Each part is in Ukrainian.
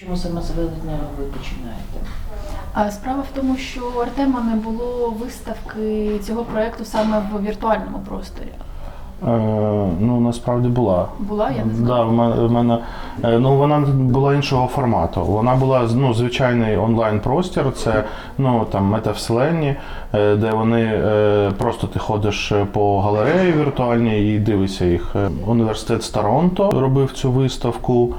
Чому саме з велетня ви починаєте? А справа в тому, що у Артема не було виставки цього проекту саме в віртуальному просторі. Е, ну, насправді була. Була, я не Да, знаю. в мене, в мене е, ну вона була іншого формату. Вона була ну, звичайний онлайн простір. Це ну там метавселенні, е, де вони е, просто ти ходиш по галереї віртуальній і дивишся їх. Університет з Торонто робив цю виставку.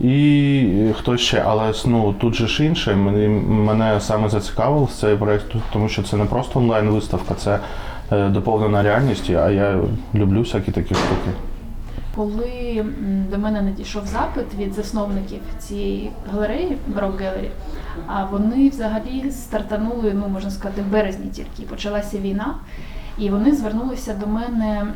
І хто ще, але ну тут же ж інше. Мені мене саме зацікавив цей проект, тому що це не просто онлайн виставка, це е, доповнена реальність, а я люблю всякі такі штуки. Коли до мене надійшов запит від засновників цієї галереї Baroque Gallery, а вони взагалі стартанули, ну можна сказати, в березні тільки почалася війна. І вони звернулися до мене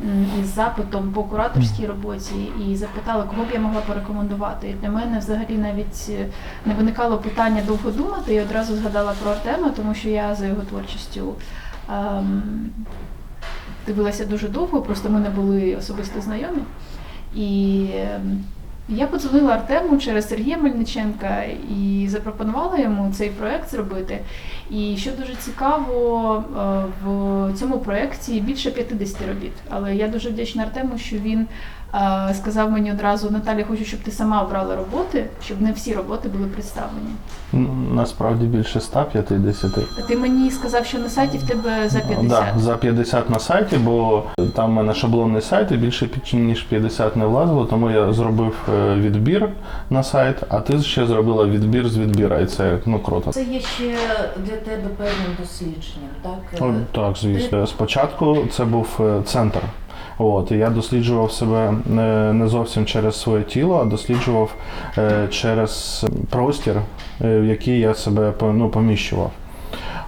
із запитом по кураторській роботі і запитали, кого б я могла порекомендувати. І для мене взагалі навіть е, не виникало питання довго думати. Я одразу згадала про Артема, тому що я за його творчістю ем, дивилася дуже довго, просто ми не були особисто знайомі. І ем, я подзвонила Артему через Сергія Мельниченка і запропонувала йому цей проект зробити. І що дуже цікаво, е, в цьому проєкті більше 50 робіт. Але я дуже вдячна Артему, що він сказав мені одразу: Наталі, хочу, щоб ти сама обрала роботи, щоб не всі роботи були представлені. Ну, Насправді більше 150. А ти мені сказав, що на сайті в тебе за 50. Да, за 50 на сайті, бо там в мене шаблонний сайт і більше ніж 50 не влазило, тому я зробив е, відбір на сайт, а ти ще зробила відбір з відбіра, і це ну круто. Це є ще для тебе певним дослідженням, так? О, так, звісно. Спочатку це був е, центр. От, я досліджував себе не, не зовсім через своє тіло, а досліджував е, через простір, е, в який я себе ну, поміщував.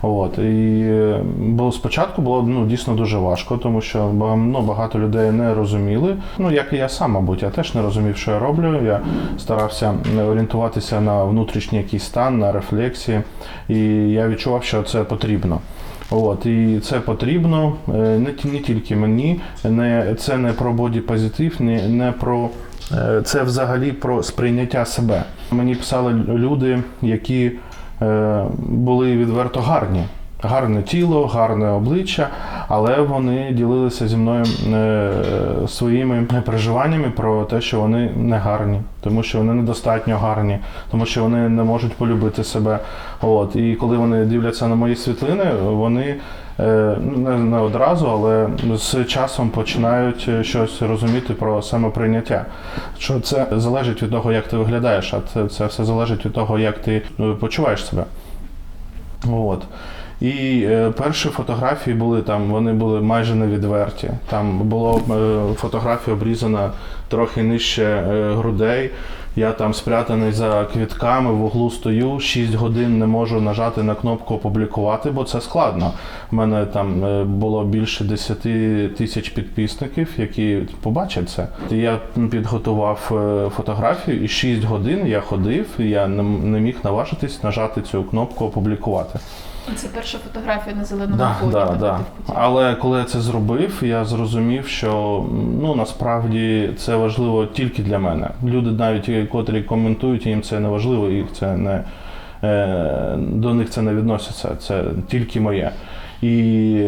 От, і е, бо спочатку було ну, дійсно дуже важко, тому що ну, багато людей не розуміли. Ну, як і я сам, мабуть, я теж не розумів, що я роблю. Я старався е, орієнтуватися на внутрішній якийсь стан, на рефлексії, і я відчував, що це потрібно. От, і це потрібно е, не, не тільки мені, не, це не про бодіпозитив, не, не про е, це взагалі про сприйняття себе. Мені писали люди, які е, були відверто гарні. Гарне тіло, гарне обличчя, але вони ділилися зі мною е, своїми переживаннями про те, що вони не гарні, тому що вони недостатньо гарні, тому що вони не можуть полюбити себе. От і коли вони дивляться на мої світлини, вони е, не, не одразу, але з часом починають е, щось розуміти про самоприйняття. Що це залежить від того, як ти виглядаєш, а це, це все залежить від того, як ти почуваєш себе. От. І е, перші фотографії були там, вони були майже невідверті. Там було е, фотографія обрізана трохи нижче е, грудей. Я там спрятаний за квітками, в углу стою, 6 годин не можу нажати на кнопку опублікувати, бо це складно. У мене там було більше 10 тисяч підписників, які побачать це. Я підготував фотографію, і 6 годин я ходив, я не міг наважитись нажати цю кнопку опублікувати. Це перша фотографія на зеленому Да, фоні. да, да. Але коли я це зробив, я зрозумів, що ну насправді це важливо тільки для мене. Люди, навіть котрі коментують, їм це не важливо, їх це не е, до них це не відноситься. Це тільки моє. І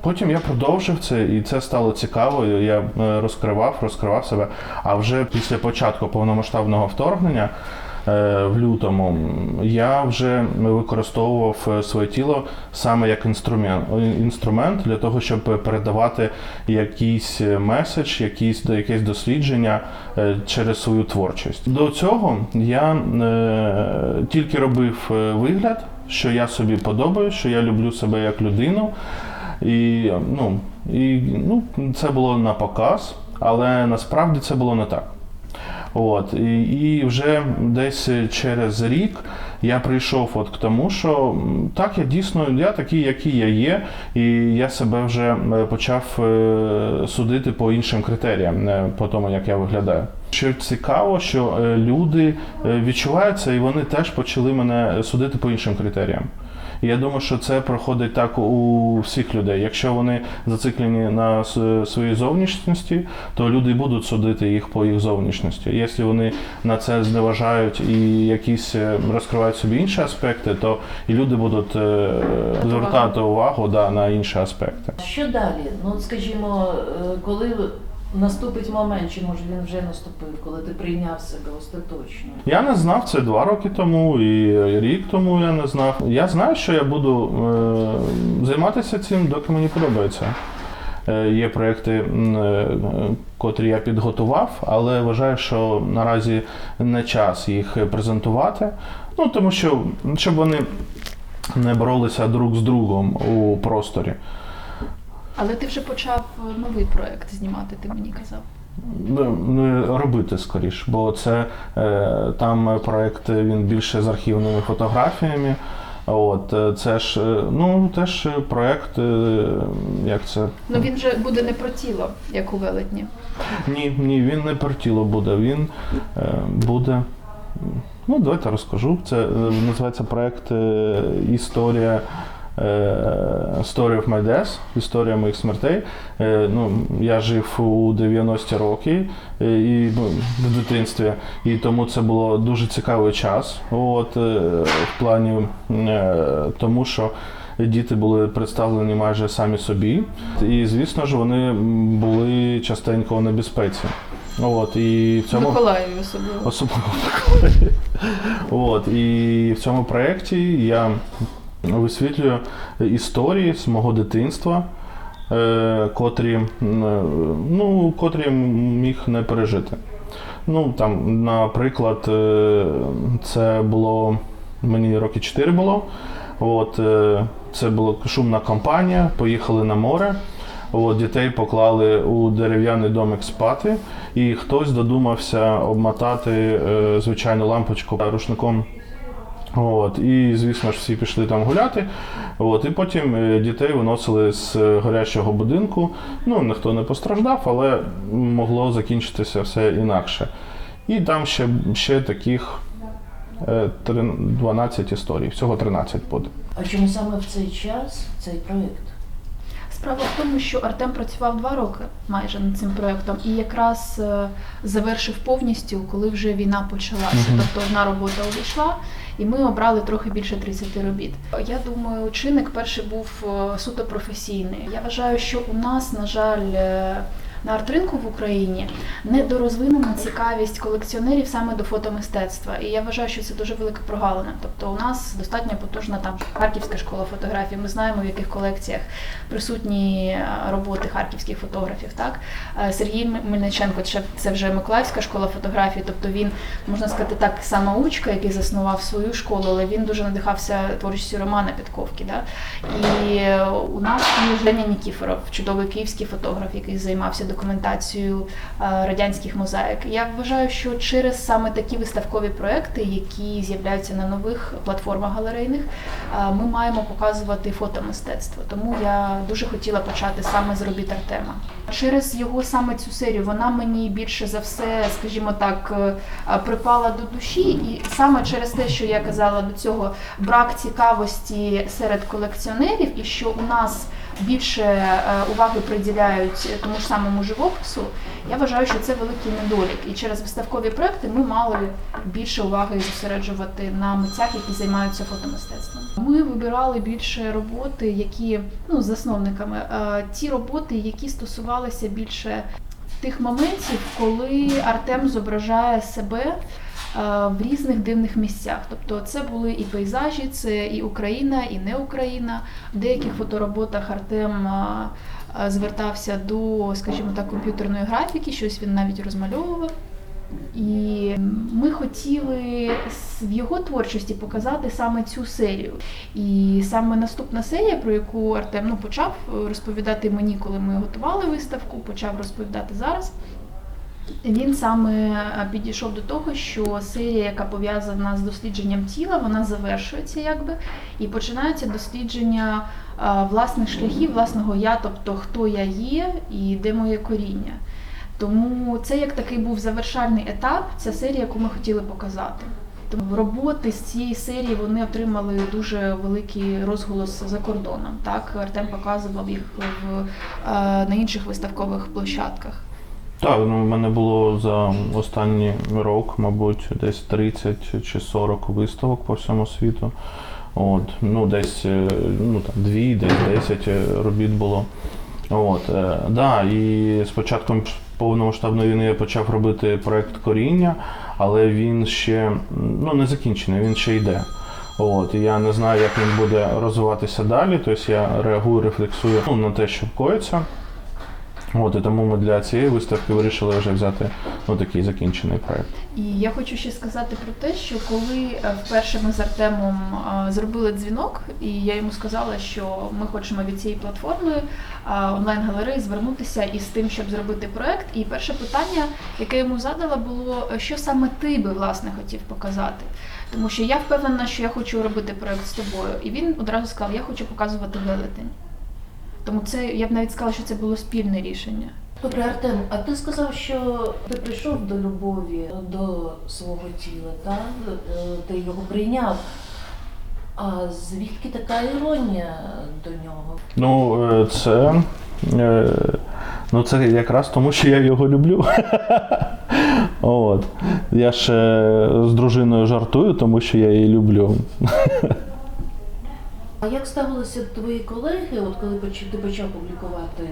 потім я продовжив це, і це стало цікаво. Я е, розкривав, розкривав себе. А вже після початку повномасштабного вторгнення е, в лютому я вже використовував е, своє тіло саме як інструмент, інструмент для того, щоб передавати якийсь меседж, якісь якесь дослідження е, через свою творчість. До цього я е, тільки робив е, вигляд, що я собі подобаю, що я люблю себе як людину. І, ну, і ну, це було на показ, але насправді це було не так. От, і, і вже десь через рік я прийшов от к тому, що так, я дійсно я такий, який я є, і я себе вже е, почав е, судити по іншим критеріям, не по тому, як я виглядаю. Що цікаво, що е, люди е, відчувають це, і вони теж почали мене судити по іншим критеріям. Я думаю, що це проходить так у всіх людей. Якщо вони зациклені на своїй зовнішності, то люди будуть судити їх по їх зовнішності. Якщо вони на це зневажають і якісь е, розкривають собі інші аспекти, то і люди будуть е, звертати увагу да, на інші аспекти. Що далі? Ну, скажімо, е, коли наступить момент, чи може він вже наступив, коли ти прийняв себе остаточно? Я не знав це два роки тому і рік тому я не знав. Я знаю, що я буду е, займатися цим, доки мені подобається. Е, є проекти, е, котрі я підготував, але вважаю, що наразі не час їх презентувати. Ну тому що щоб вони не боролися друг з другом у просторі. Але ти вже почав е, новий проект знімати, ти мені казав. Ну, робити скоріш, бо це е, там проект він більше з архівними фотографіями. От е, це ж е, ну теж проект, е, як це Ну він же буде не про тіло, як у велетні. ні, ні, він не про тіло буде. Він е, буде. Ну, давайте розкажу. Це е, називається проект е, Історія. Е, Story of my death, історія моїх смертей. Е, Ну, я жив у 90-ті роки е, і ну, в дитинстві, і тому це було дуже цікавий час. От, в плані тому, що діти були представлені майже самі собі. І, звісно ж, вони були частенько у небезпеці. От, і в цьому... Миколаєві особливо. Особливо Миколаїві. От, і в цьому проєкті я висвітлюю історії з мого дитинства, е, котрі, е, ну, котрі міг не пережити. Ну, там, наприклад, е, це було мені роки 4 було. От, це була шумна кампанія, поїхали на море. От, дітей поклали у дерев'яний домик спати, і хтось додумався обмотати звичайну лампочку рушником. От, і, звісно ж, всі пішли там гуляти. От, і потім е, дітей виносили з е, горячого будинку. Ну, ніхто не постраждав, але могло закінчитися все інакше. І там ще, ще таких е, три- 12 історій, всього 13 буде. А чому саме в цей час цей проєкт? Справа в тому, що Артем працював два роки майже над цим проектом і якраз е, завершив повністю, коли вже війна почалася. Мгм. Тобто одна робота увійшла, і ми обрали трохи більше 30 робіт. Я думаю, чинник перший був е, суто професійний. Я вважаю, що у нас, на жаль, е, на арт-ринку в Україні недорозвинена цікавість колекціонерів саме до фотомистецтва. І я вважаю, що це дуже велика прогалина. Тобто, у нас достатньо потужна там Харківська школа фотографії. Ми знаємо, в яких колекціях присутні е, роботи харківських фотографів. Так Е, Сергій Мельниченко, це- вже Миколаївська школа фотографії. Тобто він можна сказати так самоучка, який заснував свою школу, але він дуже надихався творчістю Романа Підковки. Да? І у нас є Женя Нікіфоров, чудовий київський фотограф, який займався документацією е, радянських мозаїк. Я вважаю, що через саме такі виставкові проекти, які з'являються на нових платформах галерейних, е, ми маємо показувати фотомистецтво. Тому я дуже хотіла почати саме з робіт Артема. Через його саме цю серію вона мені більше за все, скажімо так, е, припала до душі, і саме через те, що я казала до цього, брак цікавості серед колекціонерів, і що у нас більше е, уваги приділяють тому ж самому живопису, я вважаю, що це великий недолік. І через виставкові проекти ми мали більше уваги зосереджувати на митцях, які займаються фотомистецтвом. Ми вибирали більше роботи, які ну засновниками, ті роботи, які стосувалися більше тих моментів, коли Артем зображає себе в різних дивних місцях. Тобто це були і пейзажі, це і Україна, і не Україна. В деяких фотороботах Артем е, е, звертався до, скажімо так, комп'ютерної графіки, щось він навіть розмальовував. І ми хотіли в його творчості показати саме цю серію. І саме наступна серія, про яку Артем ну, почав е, розповідати мені, коли ми готували виставку, почав розповідати зараз. Він саме е, підійшов до того, що серія, яка пов'язана з дослідженням тіла, вона завершується якби, і починається дослідження е, власних шляхів, власного я, тобто хто я є і де моє коріння. Тому це як такий був завершальний етап, ця серія, яку ми хотіли показати. Тому роботи з цієї серії вони отримали дуже великий розголос за кордоном. Так Артем показував їх в е, на інших виставкових площадках. Так, ну в мене було за останній рок, мабуть, десь 30 чи 40 виставок по всьому світу. От, ну, десь е, ну, там, 2, десь 10 робіт було. От, е, да, і з початком повномасштабної війни я почав робити проект коріння, але він ще ну, не закінчений, він ще йде. От, і я не знаю, як він буде розвиватися далі. Тобто я реагую, рефлексую ну, на те, що коїться. От, і тому ми для цієї виставки вирішили вже взяти ну, такий закінчений проект. І я хочу ще сказати про те, що коли е, вперше ми з Артемом е, зробили дзвінок, і я йому сказала, що ми хочемо від цієї платформи е, онлайн-галереї звернутися із тим, щоб зробити проект. І перше питання, яке йому задала, було, що саме ти би власне хотів показати. Тому що я впевнена, що я хочу робити проект з тобою. І він одразу сказав, я хочу показувати велетень. Тому це я б навіть сказала, що це було спільне рішення. Добре, Артем, а ти сказав, що ти прийшов до любові до свого тіла, так? Е, Ти його прийняв. А звідки така іронія до нього? Ну, е, це. е, Ну, це якраз тому, що я його люблю. От. Я ще з дружиною жартую, тому що я її люблю. А як ставилися твої колеги, от коли ти почав публікувати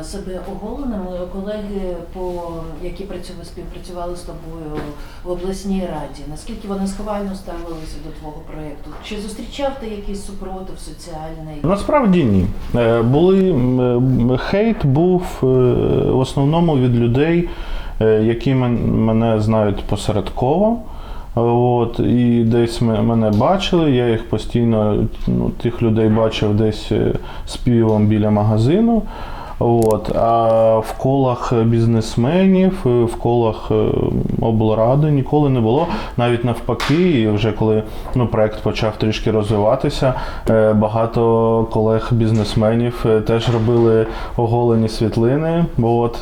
е, себе оголеним, е, колеги, по, які працювали, співпрацювали з тобою в обласній раді, наскільки вони схвально ставилися до твого проєкту? Чи зустрічав ти якийсь супротив соціальний? Насправді ні. Е, Були хейт був е, в основному від людей, які мене знають посередково. От, і десь ме- мене бачили, я їх постійно, ну, тих людей бачив десь е, з півом біля магазину. От, а в колах бізнесменів, е, в колах е, облради ніколи не було. Навіть навпаки, і вже коли ну, проект почав трішки розвиватися, багато колег-бізнесменів теж робили оголені світлини. От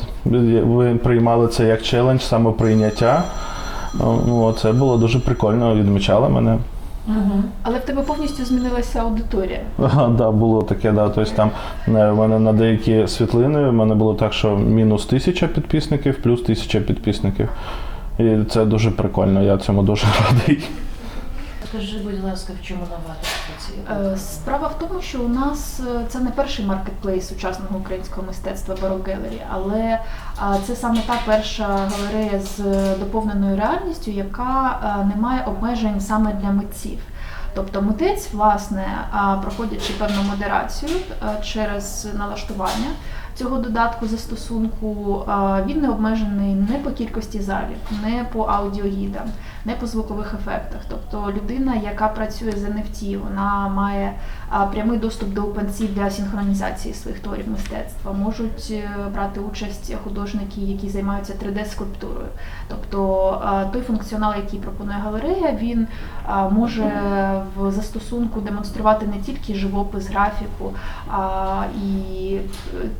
ви приймали це як челендж, самоприйняття. Ну, це було дуже прикольно, відмічали мене. Угу. Але в тебе повністю змінилася аудиторія. Ага, да, було таке, да. Тобто там е, в мене на деякі світлини в мене було так, що мінус тисяча підписників, плюс тисяча підписників. І це дуже прикольно, я цьому дуже радий. Скажи, будь ласка, в чому новаторство цієї? Е, Справа в тому, що у нас е, це не перший маркетплейс сучасного українського мистецтва Baroque Gallery, але це саме та перша галерея з доповненою реальністю, яка е, не має обмежень саме для митців. Тобто митець, власне, проходячи певну модерацію через налаштування цього додатку застосунку, він не обмежений не по кількості залів, не по аудіогідам, не по звукових ефектах. Тобто людина, яка працює з NFT, вона має прямий доступ до OpenSea для синхронізації своїх творів мистецтва. Можуть е, брати участь художники, які займаються 3D-скульптурою. Тобто той функціонал, який пропонує галерея, він може в застосунку демонструвати не тільки живопис, графіку, а і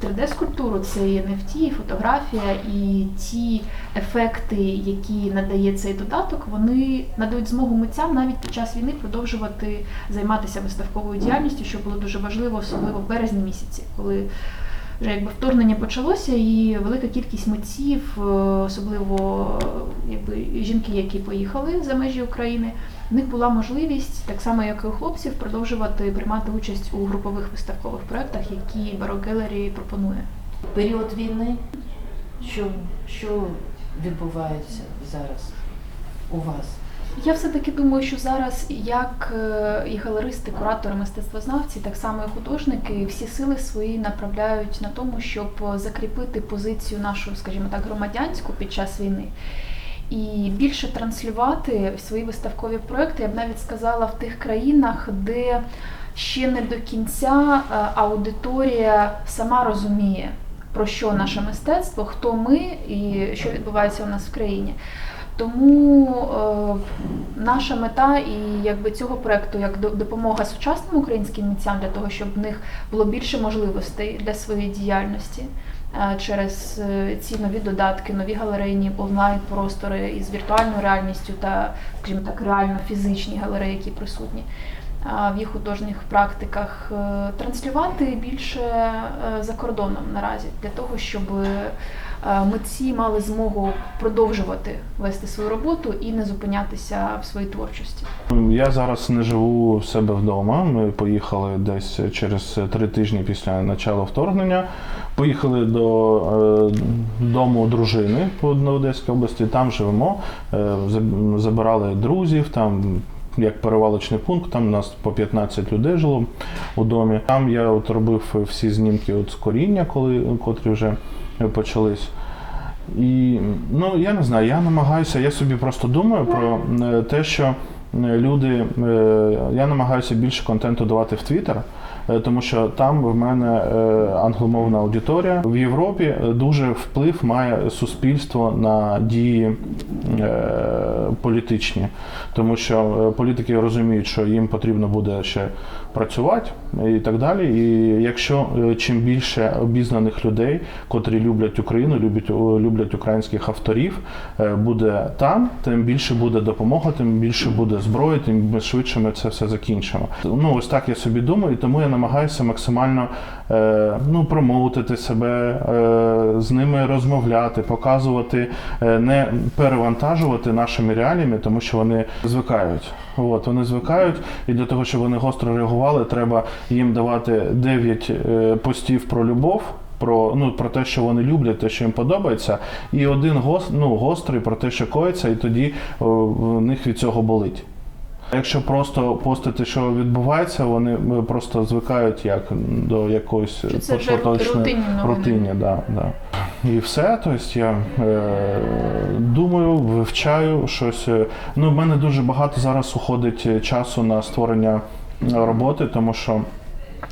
3D-скульптуру, це і NFT, і фотографія, і ті ефекти, які надає цей додаток, вони надають змогу митцям навіть під час війни продовжувати займатися виставковою діяльністю, що було дуже важливо, особливо в березні місяці, коли вже якби вторгнення почалося, і велика кількість митців, е, особливо якби жінки, які поїхали за межі України, в них була можливість, так само як і у хлопців, продовжувати приймати участь у групових виставкових проєктах, які Gallery пропонує. Період війни, що, що відбувається зараз у вас? Я все-таки думаю, що зараз як е, і галеристи, куратори, мистецтвознавці, так само і художники, всі сили свої направляють на тому, щоб закріпити позицію нашу, скажімо так, громадянську під час війни. І більше транслювати свої виставкові проекти, я б навіть сказала, в тих країнах, де ще не до кінця е, аудиторія сама розуміє, про що наше мистецтво, хто ми і що відбувається у нас в країні. Тому е, наша мета і якби цього проекту як допомога сучасним українським митцям для того, щоб в них було більше можливостей для своєї діяльності. е, через е, ці нові додатки, нові галерейні онлайн-простори із віртуальною реальністю та, скажімо так, реально фізичні галереї, які присутні в їх художніх практиках, е, транслювати більше е, за кордоном наразі для того, щоб е, митці мали змогу продовжувати вести свою роботу і не зупинятися в своїй творчості. Я зараз не живу в себе вдома. Ми поїхали десь через три тижні після початку вторгнення. Поїхали до дому дружини по на Одеській області. Там живемо. Забирали друзів. Там як перевалочний пункт, там нас по 15 людей жило у домі. Там я от робив всі знімки от з коріння, коли котрі вже почались. І ну я не знаю, я намагаюся, я собі просто думаю про е, те, що е, люди, е, я намагаюся більше контенту давати в Твіттер, тому що там в мене е, англомовна аудиторія. В Європі е, дуже вплив має суспільство на дії е, політичні, тому що е, політики розуміють, що їм потрібно буде ще працювати і так далі. І якщо е, чим більше обізнаних людей, котрі люблять Україну, люблять, люблять українських авторів, е, буде там, тим більше буде допомога, тим більше буде зброї, тим швидше ми це все закінчимо. Ну ось так я собі думаю, і тому я намагаюся максимально ну, промоутити себе, е, з ними розмовляти, показувати, е, не перевантажувати нашими реаліями, тому що вони звикають. От, вони звикають, і для того, щоб вони гостро реагували, треба їм давати 9 е, постів про любов. Про ну про те, що вони люблять, те, що їм подобається, і один гос, ну, гострий про те, що коїться, і тоді о, в них від цього болить. Якщо просто постити, що відбувається, вони е, просто звикають як до якоїсь початочної рутині, да, да. І все, тобто я е, думаю, вивчаю щось. е, Ну, в мене дуже багато зараз уходить е, часу на створення роботи, тому що.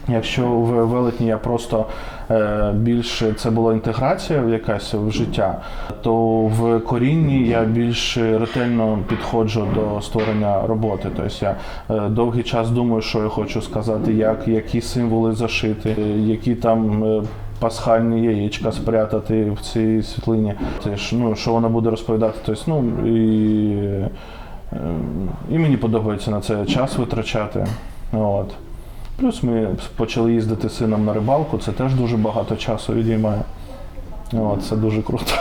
Якщо в велетні я просто е, більше це була інтеграція якась в життя, то в корінні я більш ретельно підходжу до створення роботи. Тобто я е, довгий час думаю, що я хочу сказати, як, які символи зашити, які там. е, Пасхальні яєчка спрятати в цій світлині. Це ж ну що вона буде розповідати. Тобто, ну і, і мені подобається на це час витрачати. От. Плюс ми почали їздити сином на рибалку, це теж дуже багато часу відіймає. О, це дуже круто.